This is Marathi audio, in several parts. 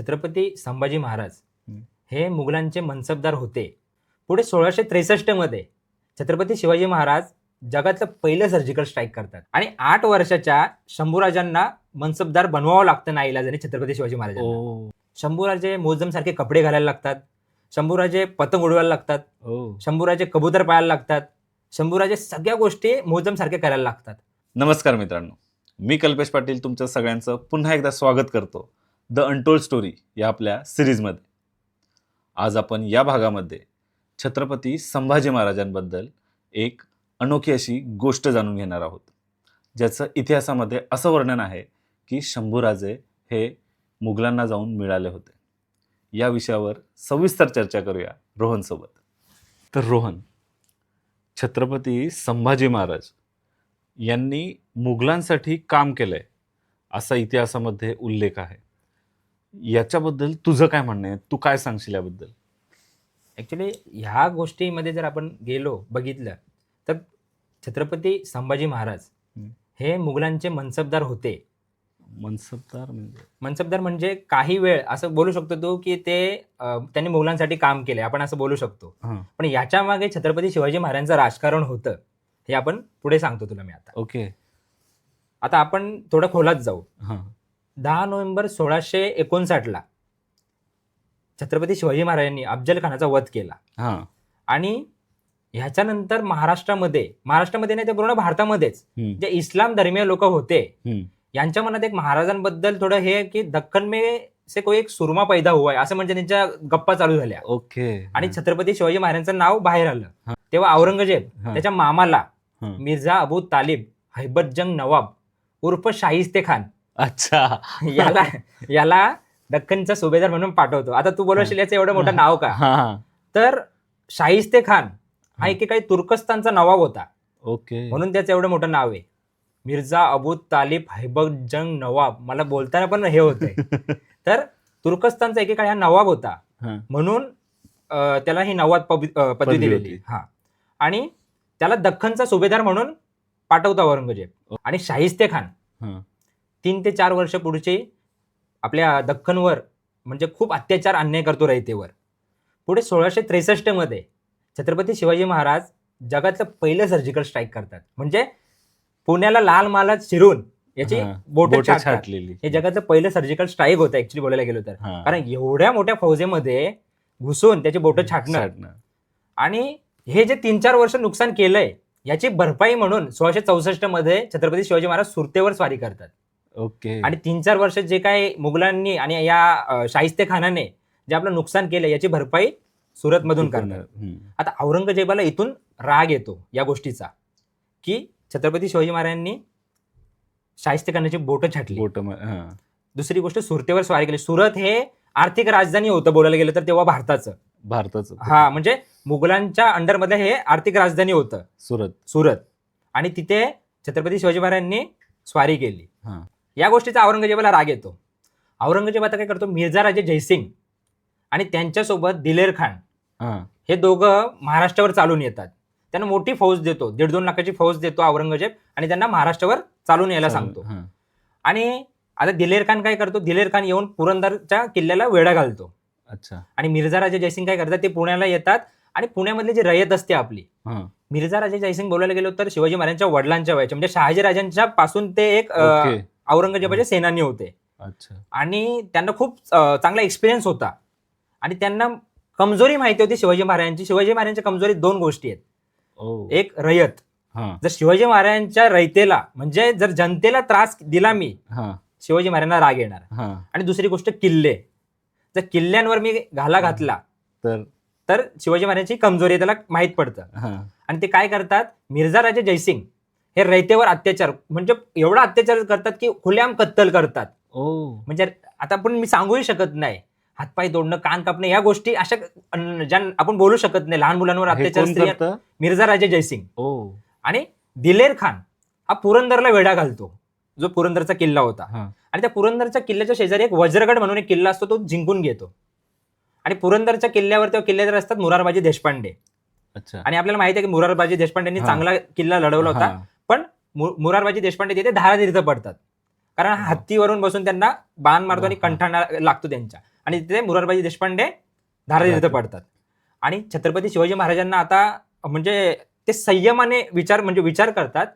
छत्रपती संभाजी महाराज. हे मुघलांचे मनसबदार होते. पुढे सोळाशे त्रेसष्टमध्ये छत्रपती शिवाजी महाराज जगातलं पहिलं सर्जिकल स्ट्राईक करतात. आणि आठ वर्षाच्या शंभूराजांना मनसबदार बनवावं लागतं नाईलाजाने छत्रपती शिवाजी महाराजांना. ओ. शंभूराजे मोजम सारखे कपडे घालायला लागतात. शंभूराजे पतंग उडवायला लागतात. शंभूराजे कबूतर पाळायला लागतात. शंभूराजे सगळ्या गोष्टी मोजम सारखे करायला लागतात. नमस्कार मित्रांनो. मी कल्पेश पाटील तुमच्या सगळ्यांचं पुन्हा एकदा स्वागत करतो. द अनटोल्ड स्टोरी या आपल्या सिरीजमध्ये. आज आपण या भागामध्ये छत्रपती संभाजी महाराजांबद्दल एक अनोखी अशी गोष्ट जाणून घेणार आहोत. ज्याचं इतिहासामध्ये असं वर्णन आहे की शंभूराजे हे मुघलांना जाऊन मिळाले होते. या विषयावर सविस्तर चर्चा करूया रोहनसोबत तर रोहन छत्रपती संभाजी महाराज यांनी मुघलांसाठी काम केलं आहे असा इतिहासामध्ये उल्लेख आहे. याच्याबद्दल तुझं काय म्हणणं आहे? तू काय सांगशील याबद्दल? ऍक्च्युली ह्या गोष्टीमध्ये जर आपण गेलो बघितलं तर छत्रपती संभाजी महाराज. हे मुघलांचे मनसबदार होते. मनसबदार म्हणजे? मनसबदार म्हणजे काही वेळ असं बोलू शकतो तू की ते त्यांनी मुघलांसाठी काम केले आपण असं बोलू शकतो. पण याच्या मागे छत्रपती शिवाजी महाराजांचं राजकारण होतं हे आपण पुढे सांगतो तुला मी आता. ओके. आता आपण थोडं खोलात जाऊ. दहा नोव्हेंबर सोळाशे एकोणसाठला छत्रपती शिवाजी महाराजांनी अफजल खानाचा वध केला. हां. आणि ह्याच्यानंतर महाराष्ट्रामध्ये महाराष्ट्रामध्ये नाही ते पूर्ण भारतामध्येच हम्म, जे इस्लाम धर्मीय लोक होते हम्म. यांच्या मनात एक महाराजांबद्दल थोडं हे आहे की दख्खन में से कोई एक सुरमा पैदा हुआ आहे असं म्हणजे त्यांच्या गप्पा चालू झाल्या. ओके. आणि छत्रपती शिवाजी महाराजांचं नाव बाहेर हा. आलं तेव्हा औरंगजेब हां, त्याच्या मामाला हां. मिर्झा अबू तालिब हैबत जंग नवाब उर्फ शाहिस्ते खान अच्छा. याला याला दख्खनचा सुभेदार म्हणून पाठवतो. आता तू बोलवशील याचं एवढं मोठं नाव का? हां तर शाहिस्ते खान हा. एकेकाळी तुर्कस्तानचा नवाब होता. ओके. म्हणून त्याचं एवढं मोठं नाव आहे. मिर्झा अबू तालिब हैबत जंग नवाब. मला बोलताना पण हे होतंय. तर तुर्कस्तानचा एकेकाळी हा नवाब होता. हां, म्हणून अं, त्याला ही नवाब पदवी अं, पदवी पदवी दिलेली. होती. हा. आणि त्याला दख्खनचा सुभेदार म्हणून पाठवता औरंगजेब. आणि शाहिस्ते खान. हां. तीन ते चार वर्ष पुढचे आपल्या दख्खनवर म्हणजे खूप अत्याचार अन्याय करतो रयतेवर. पुढे सोळाशे त्रेसष्टमध्ये छत्रपती शिवाजी महाराज जगातलं पहिलं सर्जिकल स्ट्राईक करतात. म्हणजे पुण्याला लाल मालात शिरून याची बोट छाटलेली. हे जगाचं पहिलं सर्जिकल स्ट्राईक होतं ऍक्च्युली बोलायला गेलो तर. कारण एवढ्या मोठ्या फौजेमध्ये घुसून त्याची बोटं छाटणं. आणि हे जे तीन चार वर्ष नुकसान केलंय याची भरपाई म्हणून सोळाशे चौसष्टमध्ये छत्रपती शिवाजी महाराज सुरतेवर स्वारी करतात. ओके. आणि तीन चार वर्ष जे काय मुघलांनी आणि या शाहिस्ते खानाने जे आपलं नुकसान केलं याची भरपाई सुरतमधून करणार आता औरंगजेबाला इथून राग येतो या गोष्टीचा की छत्रपती शिवाजी महाराजांनी शाहिस्ते खानाची बोटं छाटली. बोटं दुसरी गोष्ट सुरतेवर स्वारी केली. सुरत हे आर्थिक राजधानी होतं बोलायला गेलं तर तेव्हा भारताचं. भारताचं. हा म्हणजे मुघलांच्या अंडरमध्ये हे आर्थिक राजधानी होतं. सुरत. सुरत. आणि तिथे छत्रपती शिवाजी महाराजांनी स्वारी केली. या गोष्टीचा औरंगजेबाला राग येतो. औरंगजेब आता काय करतो? मिर्झा राजे जयसिंग आणि त्यांच्यासोबत दिलेर खान हां. दोघं महाराष्ट्रावर चालून येतात. त्यांना मोठी फौज देतो. दीड दोन लाखाची फौज देतो औरंगजेब आणि त्यांना महाराष्ट्रावर चालून यायला सांगतो. आणि आता दिलेर खान काय करतो? दिलेर खान येऊन पुरंदरच्या किल्ल्याला वेढा घालतो. अच्छा. आणि मिर्झा राजे जयसिंग काय करतात? ते पुण्याला येतात आणि पुण्यामधली जी रयत असते आपली मिर्झा राजे जयसिंग बोलायला गेलो तर शिवाजी महाराजांच्या वडिलांच्या वयाचे म्हणजे शहाजी राजांच्या पासून ते एक औरंगजेबाचे सेनानी होते. अच्छा. आणि त्यांना खूप अ, चांगला एक्सपिरियन्स होता. आणि त्यांना कमजोरी माहिती होती शिवाजी महाराजांची. शिवाजी महाराजांच्या कमजोरी दोन गोष्टी आहेत. ओ. एक रयत. हां. जर शिवाजी महाराजांच्या रयतेला म्हणजे जर जनतेला त्रास दिला मी हां. शिवाजी महाराजांना राग येणार. हां. आणि दुसरी गोष्ट किल्ले. जर किल्ल्यांवर मी घाला घातला तर? तर शिवाजी महाराजांची कमजोरी आहे त्याला माहीत पडतं. हां. आणि ते काय करतात? मिर्झा राजे जयसिंग हे रयतेवर अत्याचार म्हणजे एवढा अत्याचार करतात की खुल्याम कत्तल करतात. म्हणजे आता आपण मी सांगूही शकत नाही. हातपाय तोडणं कान कापणं या गोष्टी अशा ज्या आपण बोलू शकत नाही. लहान मुलांवर अत्याचार मिर्झा राजे जयसिंग. आणि दिलेर खान हा पुरंदरला वेढा घालतो. जो पुरंदरचा किल्ला होता. आणि त्या पुरंदरच्या किल्ल्याच्या शेजारी एक वज्रगड म्हणून एक किल्ला असतो तो जिंकून घेतो. आणि पुरंदरच्या किल्ल्यावर तेव्हा किल्लेदार असतात मुरारबाजी देशपांडे. अच्छा. आणि आपल्याला माहिती आहे की मुरारबाजी देशपांडेंनी. चांगला किल्ला लढवला होता. मुरारबाजी देशपांडे तिथे धारातीर्थ पडतात कारण. हत्तीवरून बसून त्यांना बाण मारतो आणि. कंठाणा लागतो त्यांच्या आणि तिथे मुरारबाजी देशपांडे धारातीर्थ. पडतात आणि छत्रपती शिवाजी महाराजांना आता म्हणजे ते संयमाने विचार म्हणजे विचार करतात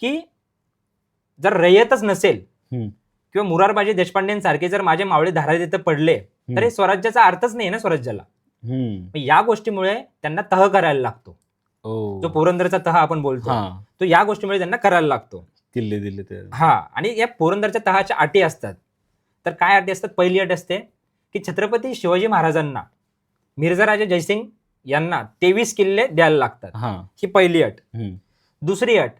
की जर रयतच नसेल. किंवा मुरारबाजी देशपांडेंसारखे जर माझे मावळे धारातीर्थ पडले तर हे स्वराज्याचा अर्थच नाही ना स्वराज्याला या गोष्टीमुळे त्यांना तह करायला लागतो. जो पुरंदरचा तह आपण बोलतो हा. तो या गोष्टीमुळे त्यांना करायला लागतो. किल्ले दिले ते. हा आणि या पुरंदरच्या तहाच्या अटी असतात. तर काय अटी असतात? पहिली अट असते की छत्रपती शिवाजी महाराजांना मिर्झा राजा जयसिंग यांना तेवीस किल्ले द्यायला लागतात. हा. ही पहिली अट. हम्म. दुसरी अट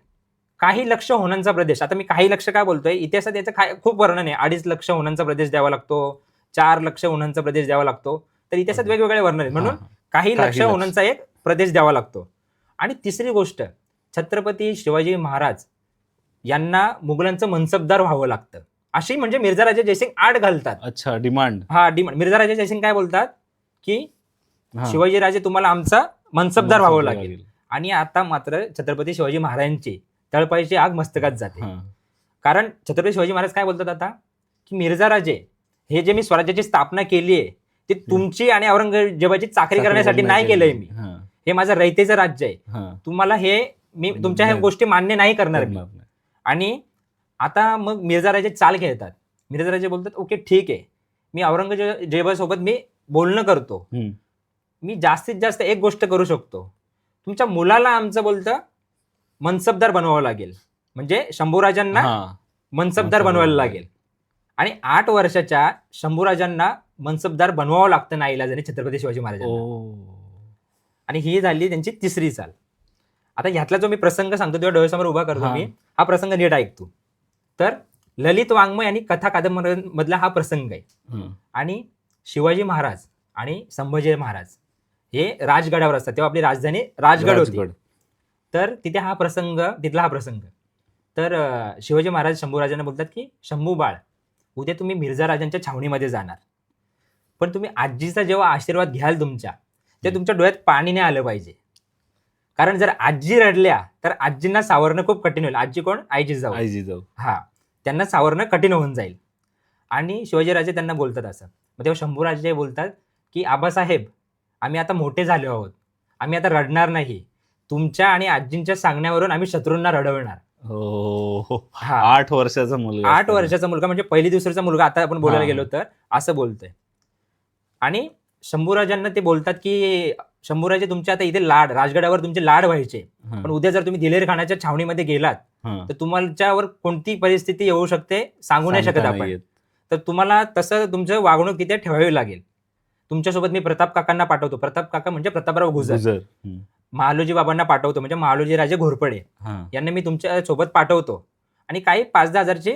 काही लक्ष होणांचा प्रदेश. आता मी काही लक्ष काय बोलतोय? इतिहासात याचं काय खूप वर्णन आहे. अडीच लक्ष होणांचा प्रदेश द्यावा लागतो चार लक्ष होणांचा प्रदेश द्यावा लागतो. तर इतिहासात. वेगवेगळे वर्णन आहेत. म्हणून हा, काही काही लक्ष लक्ष. होणांचा एक प्रदेश द्यावा लागतो. आणि तिसरी गोष्ट छत्रपती शिवाजी महाराज यांना मुघलांचं मनसबदार व्हावं लागतं. अशी म्हणजे मिर्झा राजा जयसिंग आड घालतात. अच्छा डिमांड. हा डिमांड. मिर्झा राजा जयसिंग काय बोलतात? की. शिवाजी राजे तुम्हाला आमचा मनसबदार व्हावं लागेल. आणि आता मात्र छत्रपती शिवाजी महाराजांची तळपायची आग मस्तकात जाते. कारण छत्रपती शिवाजी महाराज काय बोलतात आता? की मिर्झा राजे हे जे मी स्वराज्याची स्थापना केली आहे ती तुमची आणि औरंगजेबाची चाकरी करण्यासाठी नाही केलंय मी. हा, माझं रयतेचं राज्य आहे हा. तुम्हाला हे मी तुमच्या ह्या नाही. गोष्टी मान्य नाही करणार मी नाही. आणि आता मग मिर्झा राजे चाल खेळतात मिर्झा राजे बोलतात ओके ठीक आहे मी औरंगजेबासोबत मी बोलणं करतो हम्म. मी जास्तीत जास्त एक गोष्ट करू शकतो तुमच्या मुलाला आमचं बोलतं मनसबदार बनवावं लागेल म्हणजे शंभूराजांना हा. मनसबदार मनसबदार बनवायला लागेल आणि आठ वर्षाच्या शंभूराजांना मनसबदार बनवावं लागतं ना इलाजाने छत्रपती शिवाजी महाराजांना ओ. आणि ही झाली त्यांची तिसरी चाल. आता ह्यातला जो मी प्रसंग सांगतो तेव्हा डोळ्यासमोर उभा करतो. मी. हा प्रसंग नीट ऐकतो. तर ललित वाङ्मय आणि कथा कादंबरीमधला हा प्रसंग आहे. आणि शिवाजी महाराज आणि संभाजी महाराज हे राजगडावर असतात. तेव्हा आपली राजधानी राजगड होती. तर तिथे हा प्रसंग तिथला हा प्रसंग. तर शिवाजी महाराज शंभूराजांना बोलतात की शंभू बाळ उद्या तुम्ही मिर्झा राजांच्या छावणीमध्ये जाणार. पण तुम्ही आजीचा जेव्हा आशीर्वाद घ्याल तुमच्या ते तुमच्या डोळ्यात पाणी नाही आलं पाहिजे. कारण जर आजी रडल्या तर आजींना सावरणं खूप कठीण होईल. आजी कोण? आईची जाऊ. आईजी जाऊ. हा. त्यांना सावरणं कठीण होऊन जाईल. आणि शिवाजीराजे त्यांना बोलतात असं. मग तेव्हा शंभूराजे बोलतात की आबासाहेब आम्ही आता मोठे झालो आहोत. आम्ही आता रडणार नाही. तुमच्या आणि आजींच्या सांगण्यावरून आम्ही शत्रूंना रडवणार. हो हा आठ वर्षाचा मुलगा आठ. वर्षाचा मुलगा म्हणजे पहिली दुसरीचा मुलगा आता आपण बोलायला हा. गेलो तर असं बोलतोय. आणि शंभूराजांना ते बोलतात की शंभूराजे तुमचे आता इथे लाड राजगडावर तुमचे लाड व्हायचे. पण उद्या जर तुम्ही दिलेर खानाच्या छावणीमध्ये गेलात. तर तुमच्यावर कोणती परिस्थिती येऊ शकते सांगू नाही शकत आपण. तर तुम्हाला तसं तुमचं वागणूक तिथे ठेवावी लागेल. तुमच्यासोबत मी प्रताप काकांना पाठवतो. प्रताप काका म्हणजे प्रतापराव गुजर. महालोजी बाबांना पाठवतो. म्हणजे महालोजी राजे घोरपडे. यांना मी तुमच्यासोबत पाठवतो. आणि काही पाच दहा हजारची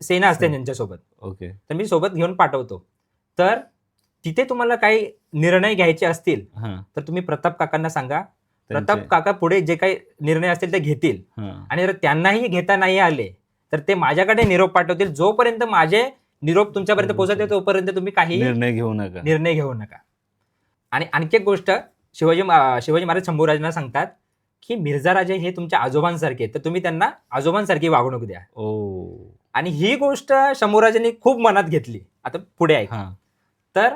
सेना असते. त्यांच्यासोबत. ओके. तर मी सोबत घेऊन पाठवतो. तर तिथे तुम्हाला काही निर्णय घ्यायचे असतील हा. तर तुम्ही प्रताप काकांना सांगा. प्रताप त्यांचे- काका पुढे जे काही निर्णय असतील ते घेतील. हा. आणि जर त्यांनाही घेता नाही आले तर ते माझ्याकडे निरोप पाठवतील. जोपर्यंत माझे निरोप तुमच्यापर्यंत. पोहोचते तोपर्यंत तुम्ही काही निर्णय घेऊ नका. निर्णय घेऊ नका. आणि आणखी एक गोष्ट शिवाजी मा- शिवाजी महाराज शंभूराजांना सांगतात की मिर्झा राजे हे तुमच्या आजोबांसारखे आहेत, तर तुम्ही त्यांना आजोबांसारखी वागणूक द्या. ओ. आणि ही गोष्ट शंभूराजांनी खूप मनात घेतली. आता पुढे आहे हा. तर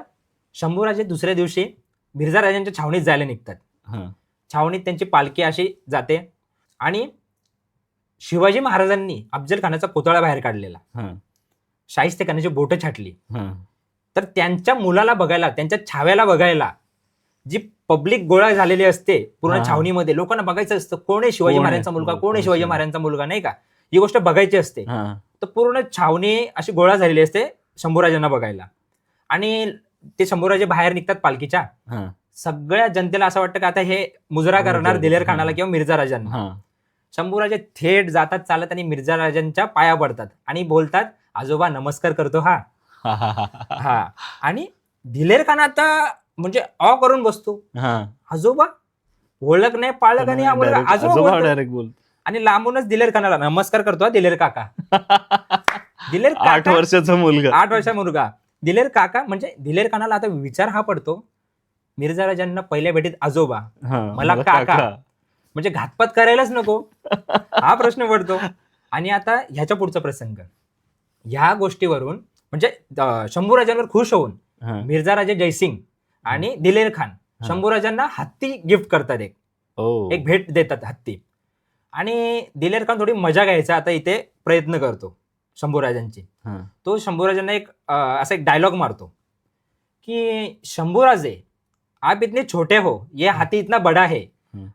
शंभूराजे दुसऱ्या दिवशी मिर्झा राजांच्या छावणीत जायला निघतात. हा. छावणीत त्यांची पालखी अशी जाते आणि शिवाजी महाराजांनी अफजल खानाचा पुतळा बाहेर काढलेला. हा. शाहिस्ते खानाची बोटं छाटली. हा. तर त्यांच्या मुलाला बघायला त्यांच्या छाव्याला बघायला जी पब्लिक गोळा झालेली असते पूर्ण हा. छावणीमध्ये लोकांना बघायचं असतं कोण आहे शिवाजी कोण आहे? महाराजांचा मुलगा हो, कोण आहे शिवाजी? महाराजांचा मुलगा नाही का? ही गोष्ट बघायची असते. हा. तर पूर्ण छावणी अशी गोळा झालेली असते शंभूराजांना बघायला. आणि ते शंभूराजे बाहेर निघतात पालखीच्या. हा. सगळ्या जनतेला असं वाटतं की आता हे मुजरा करणार मुजरा, दिलेर हा. खानाला किंवा मिर्झा राजांना हा. शंभूराजे थेट जातात चालत आणि मिर्झा राजांच्या पाया पडतात आणि बोलतात आजोबा नमस्कार करतो हा. हा हा हा. हा. आणि दिलेर खान आता म्हणजे अ करून बसतो. हा. आजोबा ओळख नाही पाळक आणि हा मुलगा Direct- आजोबा आजोबा बोलतो. डायरेक्ट बोल आणि लांबूनच दिलेर खानाला नमस्कार करतो हा दिलेर काका. दिलेर आठ काका वर्षाचा मुलगा. आठ वर्षा मुलगा. दिलेर काका म्हणजे दिलेर खानाला आता विचार हा पडतो. मिर्झा राजांना पहिल्या भेटीत आजोबा मला काका. म्हणजे घातपात करायलाच नको. हा प्रश्न पडतो. आणि आता ह्याच्या पुढचा प्रसंग. ह्या गोष्टीवरून म्हणजे शंभूराजांवर खुश होऊन. मिर्झा राजे जयसिंग आणि दिलेर खान. शंभूराजांना हत्ती गिफ्ट करतात एक. एक भेट देतात हत्ती. आणि दिलेर खान थोडी मजा घ्यायचा आता इथे प्रयत्न करतो. शंभूराजांची. तो शंभूराजांना एक असा एक डायलॉग मारतो की शंभूराजे आप इतने छोटे हो ये हाथी इतना बड़ा है.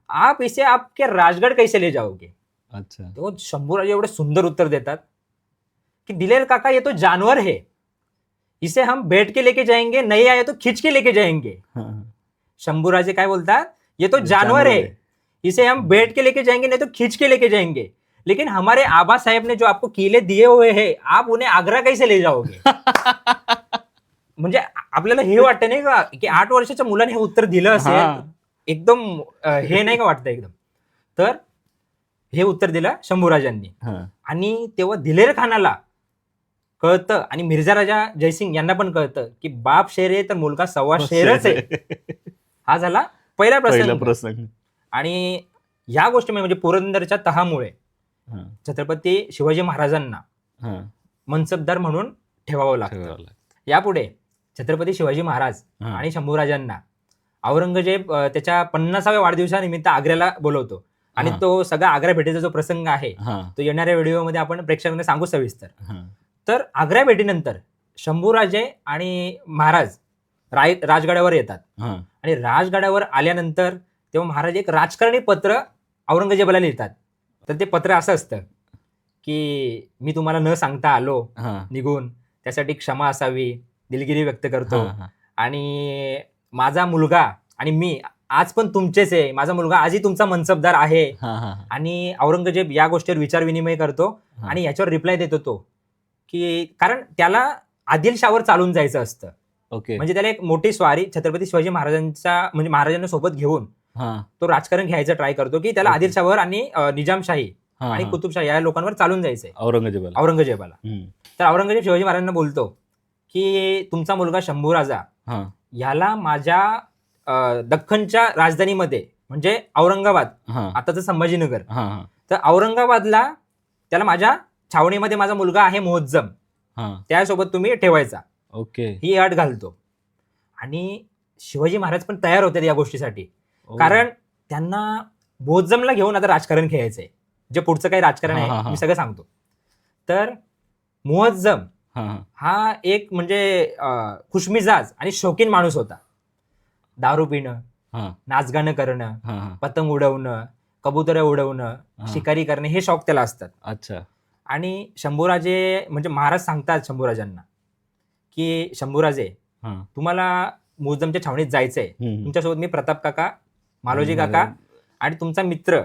आप इसे आपके राजगढ़ कैसे ले जाओगे? अच्छा. तो शंभूराजे एवढे सुंदर उत्तर देतात की दिलेर काका ये तो जानवर है इसे हम बैठ के लेके जाएँगे नहीं आए तो खींच के लेके जाएँगे. शंभूराजे काय बोलतात ये तो जानवर है इसे हम बैठ के लेके जाएँगे नहीं तो खींच के लेके जाएँगे. लेकिन हमारे आबा साहेब ने जो आपको किले दिए हुए हैं आप उन्हें आग्रा कैसे ले जाओगे? म्हणजे आपल्याला हे वाटतं नाही का की आठ वर्षाच्या मुलाने हे उत्तर दिलं. असेल एकदम हे नाही का वाटतं एकदम. तर हे उत्तर दिलं शंभूराजांनी. आणि तेव्हा दिलेर खानाला कळतं आणि मिर्झा राजा जयसिंग यांना पण कळतं की बाप शेर आहे तर मुलगा सव्वा शेरच आहे. हा झाला पहिला प्रसंग. प्रसंग. आणि या गोष्टी म्हणजे पुरंदरच्या तहामुळे छत्रपती शिवाजी महाराजांना. मनसबदार म्हणून ठेवावं लागतं. यापुढे छत्रपती शिवाजी महाराज. आणि शंभूराजांना औरंगजेब त्याच्या पन्नासाव्या वाढदिवसानिमित्त आग्र्याला बोलवतो आणि. तो सगळा आग्रा भेटीचा जो प्रसंग आहे तो येणाऱ्या व्हिडिओमध्ये आपण प्रेक्षकांना सांगू सविस्तर. तर आग्रा भेटीनंतर शंभूराजे आणि महाराज राय राजगडावर येतात. आणि राजगडावर आल्यानंतर तेव्हा महाराज एक राजकारणी पत्र औरंगजेबाला लिहितात तर ते पत्र असं असतं की मी तुम्हाला न सांगता आलो हा. निघून त्यासाठी क्षमा असावी दिलगिरी व्यक्त करतो हा, हा. आणि माझा मुलगा आणि मी आज पण तुमचेच आहे माझा मुलगा आजही तुमचा मनसबदार आहे हा, हा. आणि औरंगजेब या गोष्टीवर विचार विनिमय करतो हा. आणि याच्यावर रिप्लाय देतो तो की कारण त्याला आदिलशावर चालून जायचं असतं ओके म्हणजे त्याला एक मोठी स्वारी छत्रपती शिवाजी महाराजांचा म्हणजे महाराजांना सोबत घेऊन तो राजकारण घ्यायचं ट्राय करतो की त्याला Okay. आदिलशावर आणि अं, निजामशाही आणि. कुतुबशाही या लोकांवर चालून जायचंय औरंगजेबाला औरंगजेबाला हम्म. तर औरंगजेब शिवाजी महाराजांना बोलतो की तुमचा मुलगा शंभूराजा हा, याला माझ्या अं, दख्खनच्या राजधानीमध्ये म्हणजे औरंगाबाद हा, आताचं संभाजीनगर हा, हा. तर औरंगाबादला त्याला माझ्या छावणीमध्ये माझा मुलगा आहे मोहज्जम हा. त्यासोबत तुम्ही ठेवायचा ओके ही अट घालतो आणि शिवाजी महाराज पण तयार होते या गोष्टीसाठी. कारण त्यांना मोहज्जमला घेऊन आता राजकारण खेळायचंय जे पुढचं काही राजकारण हा, हा, आहे हा. मी सगळं सांगतो तर मोहज्जम हा, एक म्हणजे अं, खुशमिजाज आणि शौकीन माणूस होता दारू पिणं हा, नाचगाणं करणं हा, हा. पतंग उडवणं कबुतऱ्या उडवणं हा. शिकारी करणे हे शौक त्याला असतात अच्छा आणि शंभूराजे म्हणजे महाराज सांगतात शंभूराजांना की शंभूराजे हा. तुम्हाला मोजमच्या छावणीत जायचंय हम्म. तुमच्यासोबत मी प्रताप काका मालोजी. काका आणि तुमचा मित्र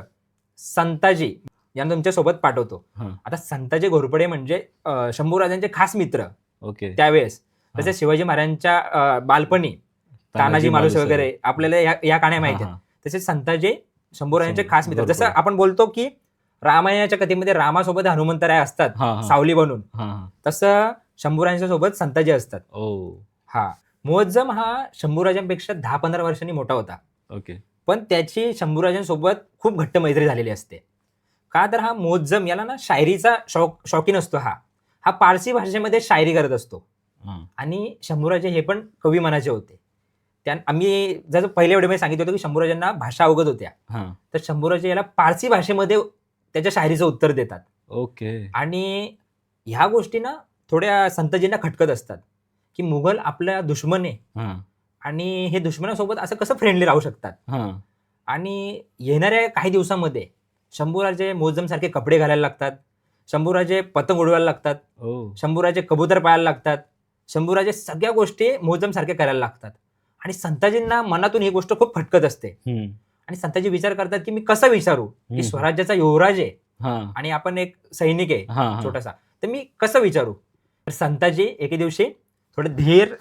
संताजी यांना तुमच्यासोबत पाठवतो हा. आता संताजी घोरपडे म्हणजे अं, शंभूराजांचे खास मित्र ओके त्यावेळेस. तसेच शिवाजी महाराजांच्या अं, बालपणी तानाजी मालुस वगैरे आपल्याला या या कहाण्या माहिती आहेत तसेच संताजी शंभूराजांचे शंभू- खास मित्र जसं. आपण बोलतो की रामायणाच्या कथेमध्ये रामासोबत हनुमंतराय असतात. सावली बनून. तसं शंभूराजांच्या सोबत संताजी असतात ओ हा मुअज्जम हा शंभूराजांपेक्षा दहा पंधरा वर्षांनी मोठा होता ओके पण त्याची शंभूराजांसोबत खूप घट्ट मैत्री झालेली असते. का तर हा मोज्जम याला ना शायरीचा शौक शौकीन असतो हा. हा पारसी भाषेमध्ये शायरी करत असतो. आणि शंभूराजे हे पण कवी मनाचे होते. त्या आम्ही जसं पहिल्या वेळेमध्ये सांगितलं होतं की शंभूराजांना भाषा अवगत होत्या. तर शंभूराजे याला पारसी भाषेमध्ये त्याच्या शायरीचं उत्तर देतात. ओके. आणि ह्या गोष्टी ना थोड्या संतजींना खटकत असतात. की मुघल आपल्या दुश्मन आहे आणि हे दुश्मनासोबत असं कसं फ्रेंडली राहू शकतात हा. आणि येणाऱ्या काही दिवसामध्ये शंभूराजे मोजमसारखे कपडे घालायला लागतात शंभूराजे पतंग उडवायला लागतात ओ शंभूराजे कबूतर पाळायला लागतात शंभूराजे सगळ्या गोष्टी मोजमसारख्या करायला लागतात आणि संताजींना मनातून ही गोष्ट खूप खटकत असते हम्म. आणि संताजी विचार करतात की मी कसं विचारू की हम्म. स्वराज्याचा युवराज आहे हा, आणि आपण एक सैनिक आहे हा, हा. छोटासा तर मी कसं विचारू तर संताजी एके दिवशी थोडे धीर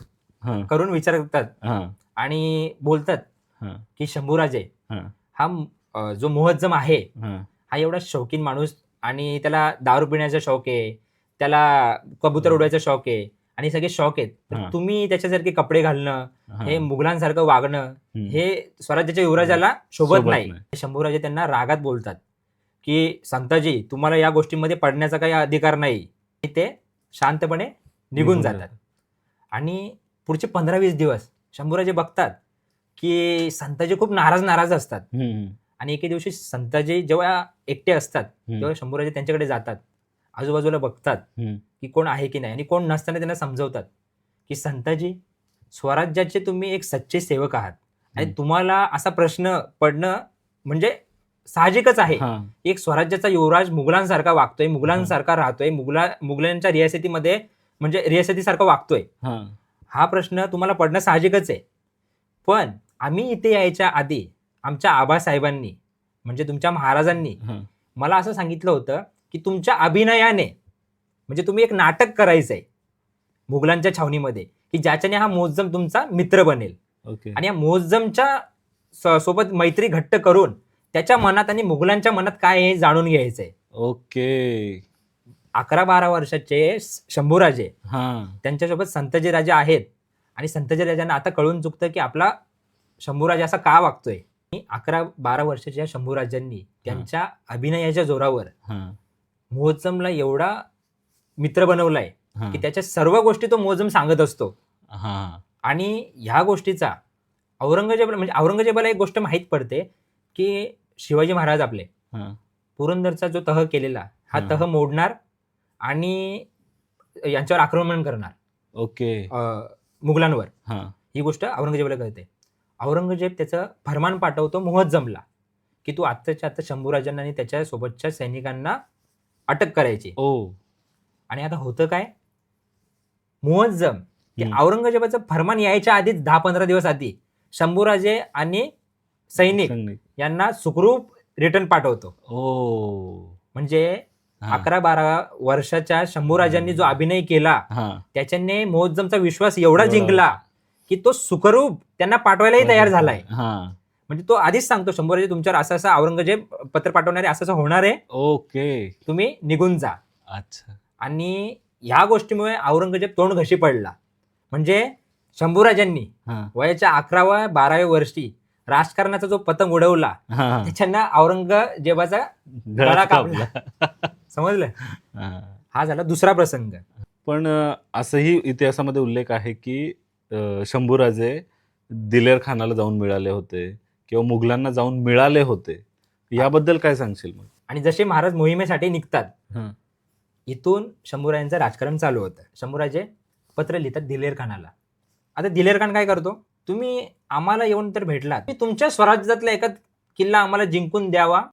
हा, करून विचार करतात हा, आणि बोलतात हा. की शंभूराजे हा. हा अं, जो मोहज्जम आहे हा. हा एवढा शौकीन माणूस आणि त्याला दारू पिण्याचा शौक आहे त्याला कबूतर हम्म. उडवायचा शौक आहे आणि सगळे शौक आहेत तर हा. तुम्ही त्याच्यासारखे कपडे घालणं हा. हे मुघलांसारखं वागणं हम्म. हे स्वराज्याच्या युवराजाला शोभत नाही शंभूराजे त्यांना रागात बोलतात की संताजी तुम्हाला या गोष्टीमध्ये पडण्याचा काही अधिकार नाही ते शांतपणे निघून जातात आणि पुढचे पंधरा वीस दिवस शंभूराजे बघतात की संताजी खूप नाराज नाराज असतात. आणि एके दिवशी संताजी जेव्हा एकटे असतात तेव्हा शंभूराजे त्यांच्याकडे जातात. आजूबाजूला बघतात की कोण आहे की नाही आणि कोण नसताना त्यांना समजवतात की संताजी स्वराज्याचे तुम्ही एक सच्चे सेवक आहात. आणि. तुम्हाला असा प्रश्न पडणं म्हणजे साहजिकच आहे. एक स्वराज्याचा युवराज मुघलांसारखा वागतोय मुघलांसारखा राहतोय मुघला मुघलांच्या रियासतीमध्ये म्हणजे रियासतीसारखा वागतोय. हा, प्रश्न तुम्हाला पडणं साहजिकच आहे. पण आम्ही इथे यायच्या आधी आमच्या आबासाहेबांनी म्हणजे तुमच्या महाराजांनी. मला असं सांगितलं होतं की तुमच्या अभिनयाने म्हणजे तुम्ही एक नाटक करायचंय मुघलांच्या छावणीमध्ये की ज्याच्याने हा मोजम तुमचा मित्र बनेल. ओके. आणि या मोजमच्या सोबत मैत्री घट्ट करून त्याच्या मनात आणि मुघलांच्या मनात काय आहे हे जाणून घ्यायचंय. ओके. अकरा बारा वर्षाचे शंभूराजे. हा. त्यांच्यासोबत संतजी राजा आहेत. आणि संतजी राजांना आता कळून चुकतं की आपला शंभूराजा असा का वागतोय? अकरा बारा वर्षाच्या शंभूराजांनी त्यांच्या अभिनयाच्या जोरावर हा. मोहजमला एवढा मित्र बनवलाय हा. की त्याच्या सर्व गोष्टी तो मोहजम सांगत असतो. हा. आणि ह्या गोष्टीचा औरंगजेबाला म्हणजे औरंगजेबाला एक गोष्ट माहीत पडते की शिवाजी महाराज आपले. हा. पुरंदरचा जो तह केलेला हा हा. तह मोडणार आणि यांच्यावर आक्रमण करणार. ओके. मुघलांवर. हा. गोष्ट औरंगजेबाला कळते. औरंगजेब त्याचं फरमान पाठवतो मोहज्जमला की तू आत्ताच्या आत्ता शंभूराजांना आणि त्याच्या सोबतच्या सैनिकांना अटक करायची. ओ. आणि आता होतं काय? मुअज्जम की. औरंगजेबाचं फरमान यायच्या आधीच दहा पंधरा दिवस आधी शंभूराजे आणि सैनिक. यांना सुखरूप रिटर्न पाठवतो. ओ. म्हणजे. अकरा बारा वर्षाच्या शंभूराजांनी जो अभिनय केला त्याच्याने मोहज्जमचा विश्वास एवढा. जिंकला की तो सुखरूप त्यांना पाठवायलाही तयार झालाय. म्हणजे तो आधीच सांगतो शंभूराजे तुमच्यावर असं असं औरंगजेब पत्र पाठवणारे असं असं होणार आहे. ओके. तुम्ही निघून जा. अच्छा. आणि ह्या गोष्टीमुळे औरंगजेब तोंड घशी पडला. म्हणजे शंभूराजांनी वयाच्या अकराव्या बाराव्या वर्षी राजकारणाचा जो पतंग उडवला त्याच्यानं औरंगजेबाचा गळा कापला. समजलं? हा. झाला दुसरा प्रसंग. पण असंही इतिहासामध्ये उल्लेख आहे की शंभूराजे दिलेर खानाला जाऊन मिळाले होते किंवा मुघलांना जाऊन मिळाले होते. याबद्दल काय सांगशील मग? आणि जसे महाराज मोहिमेसाठी निघतात. इथून शंभूराजांचं राजकारण चालू होतं. शंभूराजे पत्र लिहितात दिलेर खानाला. आता दिलेर खान काय करतो? तुम्ही आम्हाला येऊन तर भेटलात. तुम्ही तुमच्या स्वराज्यातला एका किल्ला आम्हाला जिंकून द्यावा.